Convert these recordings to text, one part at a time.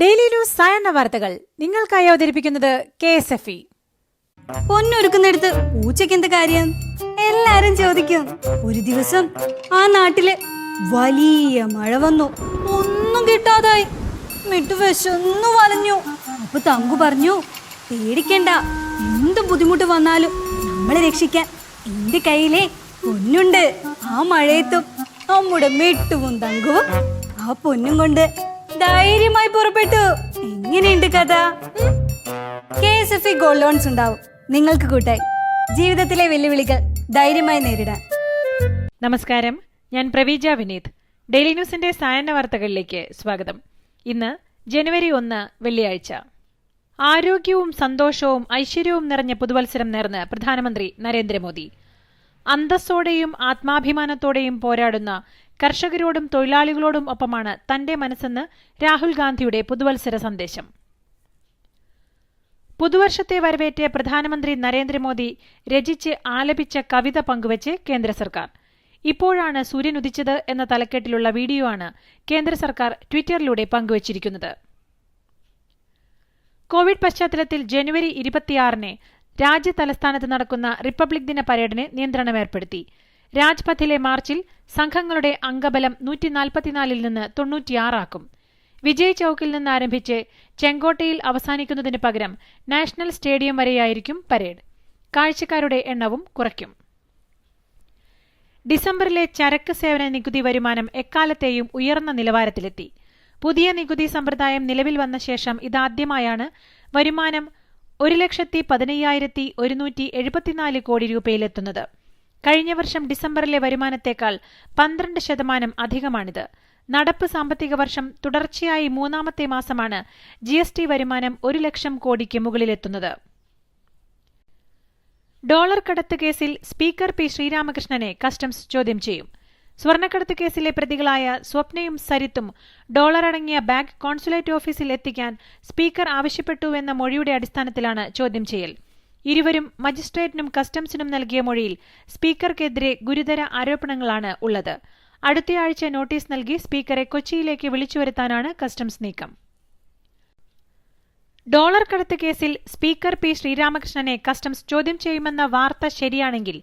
Daily news സായണ്ണ വാർത്തകൾ നിങ്ങൾക്കായി അവതരിപ്പിക്കുന്നത് കെ എസ് എഫ് ഇ. പൊന്നൊരുക്കുന്നിടത്ത് പൂച്ചയ്ക്ക് എന്ത് കാര്യം? എല്ലാരും ചോദിക്കും. ഒരു ദിവസം ആ നാട്ടിൽ വലിയ മഴ വന്നു. ഒന്നും കിട്ടാതായി. മിട്ടു വിശന്നു വലഞ്ഞു. അപ്പൊ തങ്കു പറഞ്ഞു പേടിക്കണ്ട. എന്ത് ബുദ്ധിമുട്ട് വന്നാലും നമ്മളെ രക്ഷിക്കാൻ എന്റെ കയ്യിലെ പൊന്നുണ്ട്. ആ മഴയത്തും നമ്മുടെ മിട്ടുവും തങ്കുവും ആ പൊന്നും കൊണ്ട് ധൈര്യമായി പുറപ്പെട്ടു. എങ്ങനെയുണ്ട് കഥ? K S F E gold loans ഉണ്ടാവും. നിങ്ങൾക്ക് കൂട്ടായി. ജീവിതത്തിലെ വെല്ലുവിളികൾ ധൈര്യമായി നേരിടാൻ. നമസ്കാരം. ഞാൻ പ്രവീജ വിനീത്. ഡെയിലി ന്യൂസിന്റെ സായന്ന വാർത്തകളിലേക്ക് സ്വാഗതം. ഇന്ന് ജനുവരി ഒന്ന് വെള്ളിയാഴ്ച. ആരോഗ്യവും സന്തോഷവും ഐശ്വര്യവും നിറഞ്ഞ പുതുവത്സരം നേർന്ന് പ്രധാനമന്ത്രി നരേന്ദ്രമോദി. അന്തസ്സോടെയും ആത്മാഭിമാനത്തോടെയും പോരാടുന്ന കർഷകരോടും തൊഴിലാളികളോടും ഒപ്പമാണ് തന്റെ മനസ്സെന്ന് രാഹുൽ ഗാന്ധിയുടെ പുതുവത്സര സന്ദേശം. പുതുവർഷത്തെ വരവേറ്റ് പ്രധാനമന്ത്രി നരേന്ദ്രമോദി രചിച്ച് ആലപിച്ച കവിത പങ്കുവച്ച് കേന്ദ്ര സർക്കാർ. ഇപ്പോഴാണ് സൂര്യൻ ഉദിച്ചത് എന്ന തലക്കെട്ടിലുള്ള വീഡിയോ ആണ് കേന്ദ്ര സർക്കാർ ട്വിറ്ററിലൂടെ പങ്കുവച്ചിരിക്കുന്നത്. കോവിഡ് പശ്ചാത്തലത്തിൽ ജനുവരി ഇരുപത്തിയാറിന് രാജ്യ തലസ്ഥാനത്ത് നടക്കുന്ന റിപ്പബ്ലിക് ദിന പരേഡിന് നിയന്ത്രണം ഏർപ്പെടുത്തി. രാജ്പഥിലെ മാർച്ചിൽ സംഘങ്ങളുടെ അംഗബലം നൂറ്റി നാൽപ്പത്തിനാലിൽ നിന്ന് തൊണ്ണൂറ്റിയാറാക്കും. വിജയ് ചൌക്കിൽ നിന്ന് ആരംഭിച്ച് ചെങ്കോട്ടയിൽ അവസാനിക്കുന്നതിന് പകരം നാഷണൽ സ്റ്റേഡിയം വരെയായിരിക്കും പരേഡ്. കാഴ്ചക്കാരുടെ എണ്ണവും കുറയ്ക്കും. ഡിസംബറിലെ ചരക്ക് സേവന നികുതി വരുമാനം എക്കാലത്തെയും ഉയർന്ന നിലവാരത്തിലെത്തി. പുതിയ നികുതി സമ്പ്രദായം നിലവിൽ വന്ന ശേഷം ഇതാദ്യമായാണ് വരുമാനം ഒരു ലക്ഷത്തി പതിനയ്യായിരത്തി ഒരുന്നൂറ്റി എഴുപത്തിനാല് കോടി രൂപയിലെത്തുന്നത്. കഴിഞ്ഞ വർഷം ഡിസംബറിലെ വരുമാനത്തേക്കാൾ പന്ത്രണ്ട് ശതമാനം അധികമാണിത്. നടപ്പ് സാമ്പത്തിക വർഷം തുടർച്ചയായി മൂന്നാമത്തെ മാസമാണ് ജി എസ് ടി വരുമാനം ഒരു ലക്ഷം കോടിക്ക് മുകളിലെത്തുന്നത്. ഡോളർ കടത്ത് കേസിൽ സ്പീക്കർ പി ശ്രീരാമകൃഷ്ണനെ കസ്റ്റംസ് ചോദ്യം ചെയ്യും. സ്വർണക്കടത്ത് കേസിലെ പ്രതികളായ സ്വപ്നയും സരിത്തും ഡോളർ അടങ്ങിയ ബാങ്ക് കോൺസുലേറ്റ് ഓഫീസിൽ എത്തിക്കാൻ സ്പീക്കർ ആവശ്യപ്പെട്ടുവെന്ന മൊഴിയുടെ അടിസ്ഥാനത്തിലാണ് ചോദ്യം ചെയ്യൽ. ഇരുവരും മജിസ്ട്രേറ്റിനും കസ്റ്റംസിനും നൽകിയ മൊഴിയിൽ സ്പീക്കർക്കെതിരെ ഗുരുതര ആരോപണങ്ങളാണ് ഉള്ളത്. അടുത്തയാഴ്ച നോട്ടീസ് നൽകി സ്പീക്കറെ കൊച്ചിയിലേക്ക് വിളിച്ചുവരുത്താനാണ് കസ്റ്റംസ് നീക്കം. ഡോളർ കടത്ത് കേസിൽ സ്പീക്കർ പി ശ്രീരാമകൃഷ്ണനെ കസ്റ്റംസ് ചോദ്യം ചെയ്യുമെന്ന വാർത്ത ശരിയാണെങ്കിൽ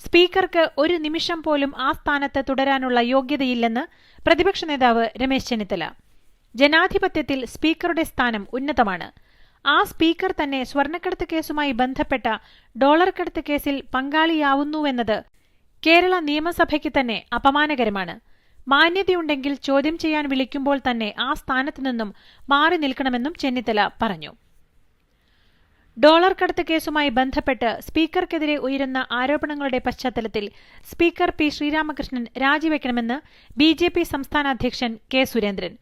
സ്പീക്കർക്ക് ഒരു നിമിഷം പോലും ആ സ്ഥാനത്ത് തുടരാനുള്ള യോഗ്യതയില്ലെന്ന് പ്രതിപക്ഷ നേതാവ് രമേശ് ചെന്നിത്തല. ജനാധിപത്യത്തിൽ സ്പീക്കറുടെ സ്ഥാനം ഉന്നതമാണ്. ആ സ്പീക്കർ തന്നെ സ്വർണക്കടത്ത് കേസുമായി ബന്ധപ്പെട്ട ഡോളർ കടത്ത് കേസിൽ പങ്കാളിയാവുന്നുവെന്നത് കേരള നിയമസഭയ്ക്ക് തന്നെ അപമാനകരമാണ്. മാന്യതയുണ്ടെങ്കിൽ ചോദ്യം ചെയ്യാൻ വിളിക്കുമ്പോൾ തന്നെ ആ സ്ഥാനത്തു നിന്നും മാറി നിൽക്കണമെന്നും ചെന്നിത്തല പറഞ്ഞു. ഡോളർ കടത്ത് കേസുമായി ബന്ധപ്പെട്ട് സ്പീക്കർക്കെതിരെ ഉയരുന്ന ആരോപണങ്ങളുടെ പശ്ചാത്തലത്തിൽ സ്പീക്കർ പി ശ്രീരാമകൃഷ്ണൻ രാജിവെക്കണമെന്ന് ബി ജെ പി സംസ്ഥാന അധ്യക്ഷൻ കെ സുരേന്ദ്രൻ.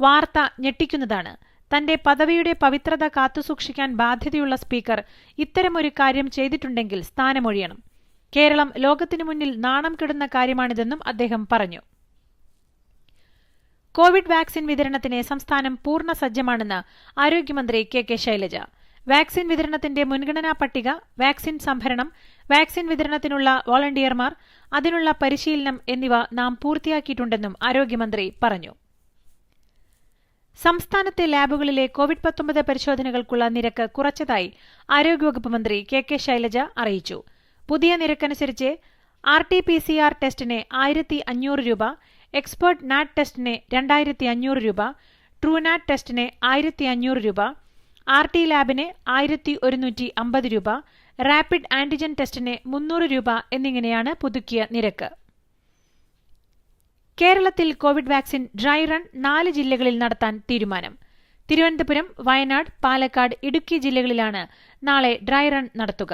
വാർത്ത ഞെട്ടിക്കുന്നതാണ്. തന്റെ പദവിയുടെ പവിത്രത കാത്തുസൂക്ഷിക്കാൻ ബാധ്യതയുള്ള സ്പീക്കർ ഇത്തരമൊരു കാര്യം ചെയ്തിട്ടുണ്ടെങ്കിൽ സ്ഥാനമൊഴിയണം. കേരളം ലോകത്തിനു മുന്നിൽ നാണം കെടുന്ന കാര്യമാണിതെന്നും അദ്ദേഹം പറഞ്ഞു. കോവിഡ് വാക്സിൻ വിതരണത്തിന് സംസ്ഥാനം പൂർണ സജ്ജമാണെന്ന് ആരോഗ്യമന്ത്രി കെ കെ ശൈലജ. വാക്സിൻ വിതരണത്തിന്റെ മുൻഗണനാ പട്ടിക വാക്സിൻ സംഭരണം വാക്സിൻ വിതരണത്തിനുള്ള വോളണ്ടിയർമാർ അതിനുള്ള പരിശീലനം എന്നിവ നാം പൂർത്തിയാക്കിയിട്ടുണ്ടെന്നും ആരോഗ്യമന്ത്രി പറഞ്ഞു. സംസ്ഥാനത്തെ ലാബുകളിലെ കോവിഡ് പത്തൊമ്പത് പരിശോധനകൾക്കുള്ള നിരക്ക് കുറച്ചതായി ആരോഗ്യവകുപ്പ് മന്ത്രി കെ കെ ശൈലജ അറിയിച്ചു. പുതിയ നിരക്കനുസരിച്ച് R T P C R ടെസ്റ്റിന് ആയിരത്തി അഞ്ഞൂറ് രൂപ എക്സ്പേർട്ട് നാറ്റ് ടെസ്റ്റിന് രണ്ടായിരത്തി അഞ്ഞൂറ് രൂപ ട്രൂനാറ്റ് ടെസ്റ്റിന് ആയിരത്തി അഞ്ഞൂറ് രൂപ ആർ ടി ലാബിന് ആയിരത്തി ഒരുന്നൂറ്റി അമ്പത് രൂപ റാപ്പിഡ് ആന്റിജൻ ടെസ്റ്റിന് മുന്നൂറ് രൂപ എന്നിങ്ങനെയാണ് പുതുക്കിയ നിരക്ക്. കേരളത്തിൽ കോവിഡ് വാക്സിൻ ഡ്രൈ റൺ നാല് ജില്ലകളിൽ നടത്താൻ തീരുമാനം. തിരുവനന്തപുരം വയനാട് പാലക്കാട് ഇടുക്കി ജില്ലകളിലാണ് നാളെ ഡ്രൈ റൺ നടത്തുക.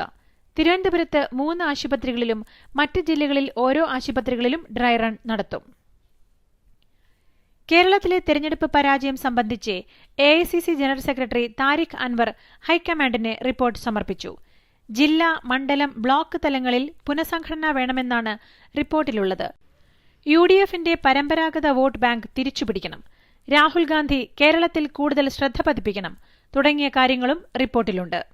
തിരുവനന്തപുരത്ത് മൂന്ന് ആശുപത്രികളിലും മറ്റ് ജില്ലകളിൽ ഓരോ ആശുപത്രികളിലും ഡ്രൈ റൺ നടത്തും. കേരളത്തിലെ തെരഞ്ഞെടുപ്പ് പരാജയം സംബന്ധിച്ച് A general secretary Tariq Anwar ഹൈക്കമാൻഡിന് report സമർപ്പിച്ചു. ജില്ലാ മണ്ഡലം ബ്ലോക്ക് തലങ്ങളിൽ പുനഃസംഘടന വേണമെന്നാണ് റിപ്പോർട്ടിലുള്ളത്. യു ഡി എഫിന്റെ പരമ്പരാഗത വോട്ട് ബാങ്ക് തിരിച്ചുപിടിക്കണം. രാഹുൽ ഗാന്ധി കേരളത്തിൽ കൂടുതൽ ശ്രദ്ധ പതിപ്പിക്കണം. തുടങ്ങിയ കാര്യങ്ങളും റിപ്പോർട്ടിലുണ്ട്.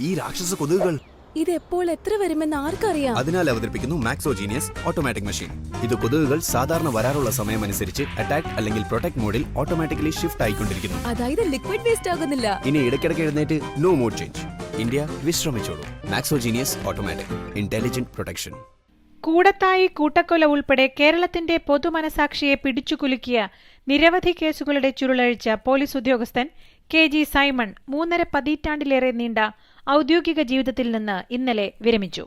ഈ രാക്ഷസ കൊതുകുകൾ ഇത് എപ്പോൾ എത്ര വരുമെന്ന് ആർക്കറിയാം? അതിനാൽ അവതരിപ്പിക്കുന്നു മാക്സോജീനിയസ് ഓട്ടോമാറ്റിക് മെഷീൻ ഇത് കൊതുകുകൾ സാധാരണ വരാറുള്ള സമയം അനുസരിച്ച് അറ്റാക്ക് അല്ലെങ്കിൽ പ്രൊട്ടക്ട് മോഡിൽ ഓട്ടോമാറ്റിക്കലി ഷിഫ്റ്റ് ആയിക്കൊണ്ടിരിക്കുന്നു. അതായത് ലിക്വിഡ് വേസ്റ്റ് ആകുന്നില്ല. ഇനി ഇടയ്ക്കിടയ്ക്ക് എഴുന്നേറ്റ് നോ മോഡ് ചേഞ്ച് ഇന്ത്യ വിശ്രമിച്ചോളൂ. മാക്സോജീനിയസ് ഓട്ടോമാറ്റിക് ഇന്റലിജന്റ് പ്രൊട്ടക്ഷൻ കൂടത്തായി കൂട്ടക്കൊല ഉൾപ്പെടെ കേരളത്തിന്റെ പൊതുമനസാക്ഷിയെ പിടിച്ചുകുലുക്കിയ നിരവധി കേസുകളുടെ ചുരുളഴിച്ച പോലീസ് ഉദ്യോഗസ്ഥൻ കെ ജി സൈമൺ മൂന്നര പതിറ്റാണ്ടിലേറെ നീണ്ട ഔദ്യോഗിക ജീവിതത്തിൽ നിന്ന് ഇന്നലെ വിരമിച്ചു.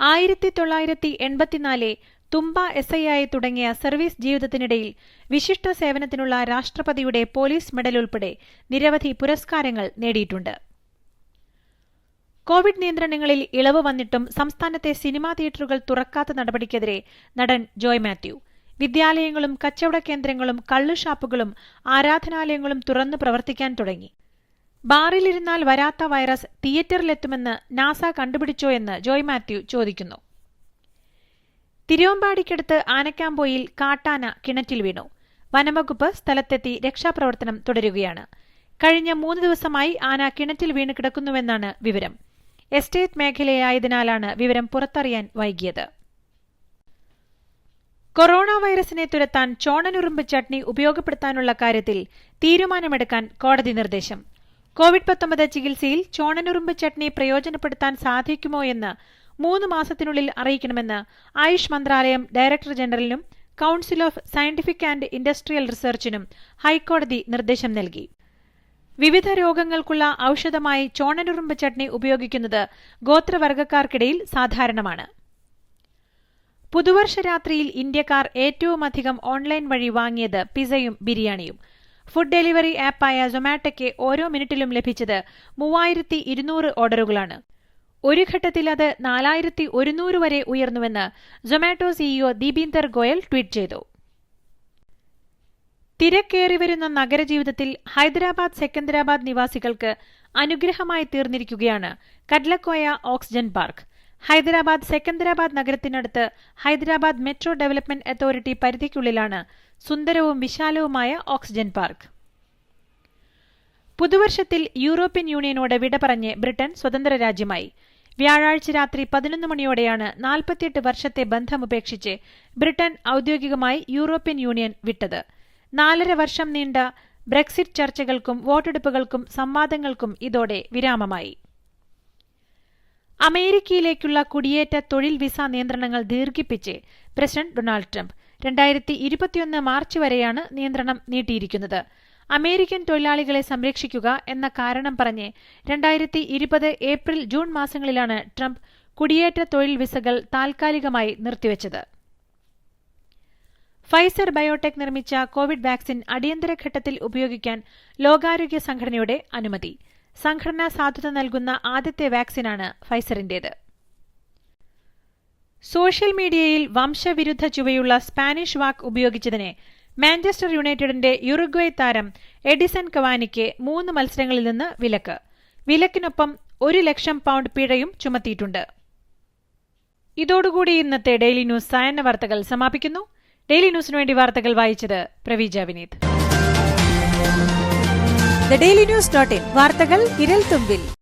ആയിരത്തി തൊള്ളായിരത്തി എൺപത്തിനാലെ തുമ്പ എസ് ഐ ആയി തുടങ്ങിയ സർവീസ് ജീവിതത്തിനിടയിൽ വിശിഷ്ട സേവനത്തിനുള്ള രാഷ്ട്രപതിയുടെ പോലീസ് മെഡൽ ഉൾപ്പെടെ നിരവധി പുരസ്കാരങ്ങൾ നേടിയിട്ടുണ്ട്. കോവിഡ് നിയന്ത്രണങ്ങളിൽ ഇളവ് വന്നിട്ടും സംസ്ഥാനത്തെ സിനിമാ തിയേറ്ററുകൾ തുറക്കാത്ത നടപടിക്കെതിരെ നടൻ ജോയ് മാത്യു. വിദ്യാലയങ്ങളും കച്ചവട കേന്ദ്രങ്ങളും കള്ളുഷാപ്പുകളും ആരാധനാലയങ്ങളും തുറന്നു പ്രവർത്തിക്കാൻ തുടങ്ങി. ബാറിലിരുന്നാൽ വരാത്ത വൈറസ് തിയേറ്ററിലെത്തുമെന്ന് നാസ കണ്ടുപിടിച്ചോ എന്ന് ജോയ് മാത്യു ചോദിക്കുന്നു. തിരുവമ്പാടിക്കടുത്ത് ആനക്കാമ്പോയിൽ കാട്ടാന കിണറ്റിൽ വീണു. വനംവകുപ്പ് സ്ഥലത്തെത്തി രക്ഷാപ്രവർത്തനം തുടരുകയാണ്. കഴിഞ്ഞ മൂന്ന് ദിവസമായി ആന കിണറ്റിൽ വീണ് കിടക്കുന്നുവെന്നാണ് വിവരം. എസ്റ്റേറ്റ് മേഖലയായതിനാലാണ് വിവരം പുറത്തറിയാൻ വൈകിയത്. കൊറോണ വൈറസിനെ തുരത്താൻ ചോണനുറുമ്പ് ചട്നി ഉപയോഗപ്പെടുത്താനുള്ള കാര്യത്തിൽ തീരുമാനമെടുക്കാൻ കോടതി നിർദ്ദേശം. കോവിഡ് പത്തൊമ്പത് ചികിത്സയിൽ ചോണനുറുമ്പ് ചട്നി പ്രയോജനപ്പെടുത്താൻ സാധിക്കുമോ എന്ന് മൂന്ന് മാസത്തിനുള്ളിൽ അറിയിക്കണമെന്ന് ആയുഷ് മന്ത്രാലയം director ജനറലിനും council of scientific and industrial റിസർച്ചിനും ഹൈക്കോടതി നിർദ്ദേശം നൽകി. വിവിധ രോഗങ്ങൾക്കുള്ള ഔഷധമായി ചോണനുറുമ്പ് ചട്നി ഉപയോഗിക്കുന്നത് ഗോത്രവർഗക്കാർക്കിടയിൽ സാധാരണമാണ്. പുതുവർഷരാത്രിയിൽ ഇന്ത്യക്കാർ ഏറ്റവുമധികം ഓൺലൈൻ വഴി വാങ്ങിയത് പിസയും ബിരിയാണിയും. ഫുഡ് ഡെലിവറി ആപ്പായ സൊമാറ്റോയ്ക്ക് ഓരോ മിനിറ്റിലും ലഭിച്ചത് മൂവായിരത്തി ഇരുന്നൂറ് ഓർഡറുകളാണ്. ഒരു ഘട്ടത്തിൽ അത് നാലായിരത്തി ഒരുന്നൂറ് വരെ ഉയർന്നുവെന്ന് Zomato CEO Deepinder Goyal tweet ചെയ്തു. തിരക്കേറി വരുന്ന നഗരജീവിതത്തിൽ ഹൈദരാബാദ് സെക്കന്ദരാബാദ് നിവാസികൾക്ക് അനുഗ്രഹമായി തീർന്നിരിക്കുകയാണ് കഡ്ലക്കോയ ഓക്സിജൻ പാർക്ക്. ഹൈദരാബാദ് സെക്കന്ദരാബാദ് നഗരത്തിനടുത്ത് ഹൈദരാബാദ് മെട്രോ ഡെവലപ്മെന്റ് അതോറിറ്റി പരിധിക്കുള്ളിലാണ് സുന്ദരവും വിശാലവുമായ ഓക്സിജൻ പാർക്ക്. പുതുവർഷത്തിൽ യൂറോപ്യൻ യൂണിയനോട് വിട പറഞ്ഞ് ബ്രിട്ടൻ സ്വതന്ത്ര രാജ്യമായി. വ്യാഴാഴ്ച രാത്രി പതിനൊന്ന് മണിയോടെയാണ് നാൽപ്പത്തിയെട്ട് വർഷത്തെ ബന്ധമുപേക്ഷിച്ച് ബ്രിട്ടൻ ഔദ്യോഗികമായി യൂറോപ്യൻ യൂണിയൻ വിട്ടത്. നാലര വർഷം നീണ്ട ബ്രെക്സിറ്റ് ചർച്ചകൾക്കും വോട്ടെടുപ്പുകൾക്കും സംവാദങ്ങൾക്കും ഇതോടെ വിരാമമായി. അമേരിക്കയിലേക്കുള്ള കുടിയേറ്റ തൊഴിൽ വിസ നിയന്ത്രണങ്ങൾ ദീർഘിപ്പിച്ച് പ്രസിഡന്റ് ഡൊണാൾഡ് ട്രംപ് രണ്ടായിരത്തി ഇരുപത്തിയൊന്ന് മാർച്ച് വരെയാണ് നിയന്ത്രണം നീട്ടിയിരിക്കുന്നത്. അമേരിക്കൻ തൊഴിലാളികളെ സംരക്ഷിക്കുക എന്ന കാരണം പറഞ്ഞ് രണ്ടായിരത്തി ഇരുപത് ഏപ്രിൽ ജൂൺ മാസങ്ങളിലാണ് ട്രംപ് കുടിയേറ്റ തൊഴിൽ വിസകൾ താൽക്കാലികമായി നിർത്തിവച്ചത്. ഫൈസർ ബയോടെക് നിർമ്മിച്ച കോവിഡ് വാക്സിൻ അടിയന്തര ഘട്ടത്തിൽ ഉപയോഗിക്കാൻ ലോകാരോഗ്യ സംഘടനയുടെ അനുമതി. സംഘടനാ സാധുത നൽകുന്ന ആദ്യത്തെ വാക്സിനാണ് ഫൈസറിന്റേത്. സോഷ്യൽ മീഡിയയിൽ വംശവിരുദ്ധ ചുവയുള്ള സ്പാനിഷ് വാക്ക് ഉപയോഗിച്ചതിനെ മാഞ്ചസ്റ്റർ യുണൈറ്റഡിന്റെ യുറുഗ്വേ താരം എഡിസൺ കവാനിക്ക് മൂന്ന് മത്സരങ്ങളിൽ നിന്ന് വിലക്ക്. വിലക്കിനൊപ്പം ഒരു ലക്ഷം പൗണ്ട് പിഴയും ചുമത്തിയിട്ടുണ്ട്. ഇതോടുകൂടി ഇന്നത്തെ ഡെയിലി ന്യൂസ് സായന്ന വാർത്തകൾ സമാപിക്കുന്നു. ഡെയിലി ന്യൂസിനു വേണ്ടി വാർത്തകൾ വായിച്ചത് Praveeja Vineeth. Daily news dot in. വാർത്തകൾ വിരൽ തുമ്പിൽ.